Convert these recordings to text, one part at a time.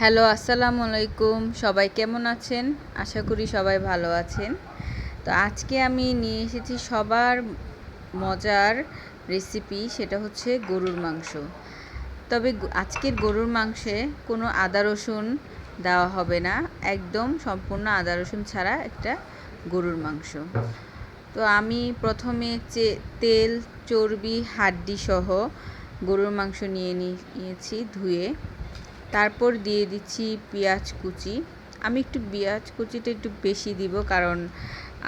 Hello, আসসালামু আলাইকুম। সবাই কেমন আছেন? আশা করি সবাই ভালো আছেন। তো আজকে আমি নিয়ে এসেছি সবার মজার রেসিপি, সেটা হচ্ছে গরুর মাংস। তবে আজকের গরুর মাংসে কোনো আদা রসুন দেওয়া হবে না। একদম সম্পূর্ণ আদা রসুন ছাড়া একটা গরুর মাংস। তো আমি প্রথমে তেল, চর্বি হাড্ডি সহ গরুর মাংস নিয়ে নিয়েছি ধুয়ে। তারপর দিয়ে দিচ্ছি পেঁয়াজ কুচি। আমি একটু পেঁয়াজ কুচিটা একটু বেশি দিব কারণ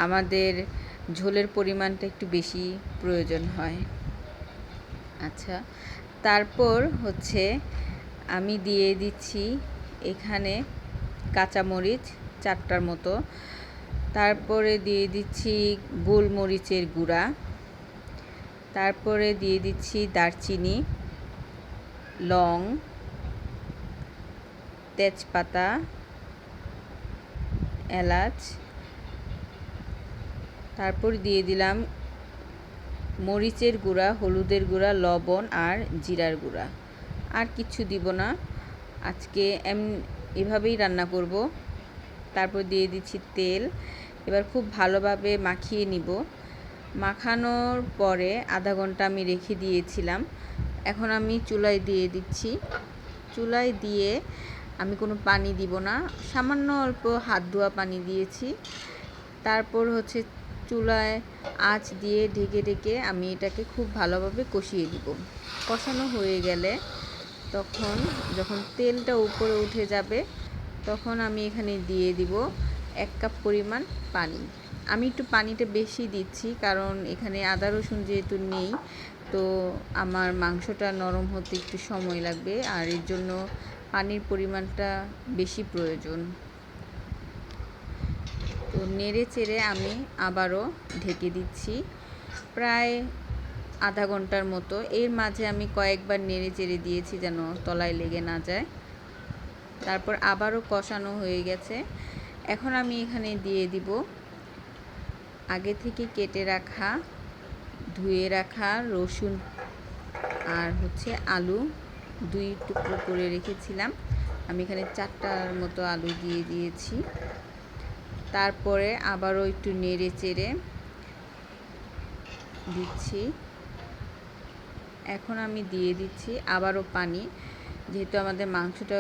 আমাদের ঝোলের পরিমাণটা একটু বেশি প্রয়োজন হয়। আচ্ছা তারপর হচ্ছে আমি দিয়ে দিচ্ছি এখানে কাঁচামরিচ চারটার মতো। তারপরে দিয়ে দিচ্ছি গোলমরিচের গুঁড়া। তারপরে দিয়ে দিচ্ছি দারচিনি, লং তেজপাতা, এলাচ, তারপর দিয়ে দিলাম মরিচের গুঁড়া, হলুদের গুঁড়া, লবণ আর জিরার গুঁড়া। আর কিছু দিব না। আজকে এম, এভাবেই রান্না করব। তারপর দিয়ে দিচ্ছি তেল। এবার খুব ভালোভাবে মাখিয়ে নিব। মাখানোর পরে আধা ঘণ্টা আমি রেখে দিয়েছিলাম। এখন আমি চুলায় দিয়ে দিচ্ছি। চুলায় দিয়ে আমি কোনো পানি দিব না। সামান্য অল্প হাত ধোয়া পানি দিয়েছি। তারপর হচ্ছে চুলায় আঁচ দিয়ে ঢেকে ঢেকে আমি এটাকে খুব ভালোভাবে কষিয়ে দিব। কষানো হয়ে গেলে তখন যখন তেলটা উপরে উঠে যাবে, তখন আমি এখানে দিয়ে দিব এক কাপ পরিমাণ পানি। আমি একটু পানিটা বেশি দিচ্ছি কারণ এখানে আদা রসুন যেহেতু নেই, তো আমার মাংসটা নরম হতে একটু সময় লাগবে। আর এর জন্য পানির পরিমাণটা বেশি প্রয়োজন। তো নেড়ে চেড়ে আমি আবারও ঢেকে দিচ্ছি। প্রায় আধা ঘণ্টার মতো। এর মাঝে আমি কয়েকবার নেড়ে চেড়ে দিয়েছি যেন তলায় লেগে না যায়। তারপর আবারও কষানো হয়ে গেছে। এখন আমি এখানে দিয়ে দিব আগে থেকে কেটে রাখা, ধুয়ে রাখা রসুন আর হচ্ছে আলু। দুই টুকরো করে রেখেছিলাম। আমি এখানে চারটার মতো আলু দিয়ে দিয়েছি। তারপরে আবারও একটু নেড়ে চেড়ে দিচ্ছি। এখন আমি দিয়ে দিচ্ছি আবারও পানি। যেহেতু আমাদের মাংসটা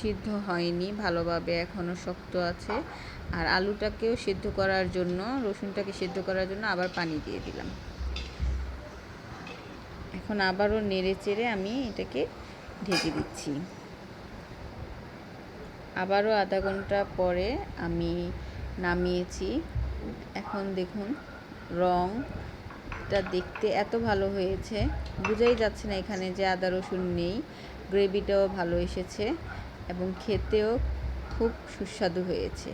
সিদ্ধ হয়নি, ভালোভাবে এখনও শক্ত আছে। আর আলুটাকেও সিদ্ধ করার জন্য, রসুনটাকে সিদ্ধ করার জন্য আবার পানি দিয়ে দিলাম। এখন আবারও নেড়ে চেড়ে আমি এটাকে ঢেকে দিচ্ছি। আবারও আধা ঘণ্টা পরে আমি নামিয়েছি। এখন দেখুন, রংটা দেখতে এত ভালো হয়েছে। বোঝাই যাচ্ছে না এখানে যে আদা রসুন নেই, গ্রেভিটাও ভালো এসেছে এবং খেতেও খুব সুস্বাদু হয়েছে।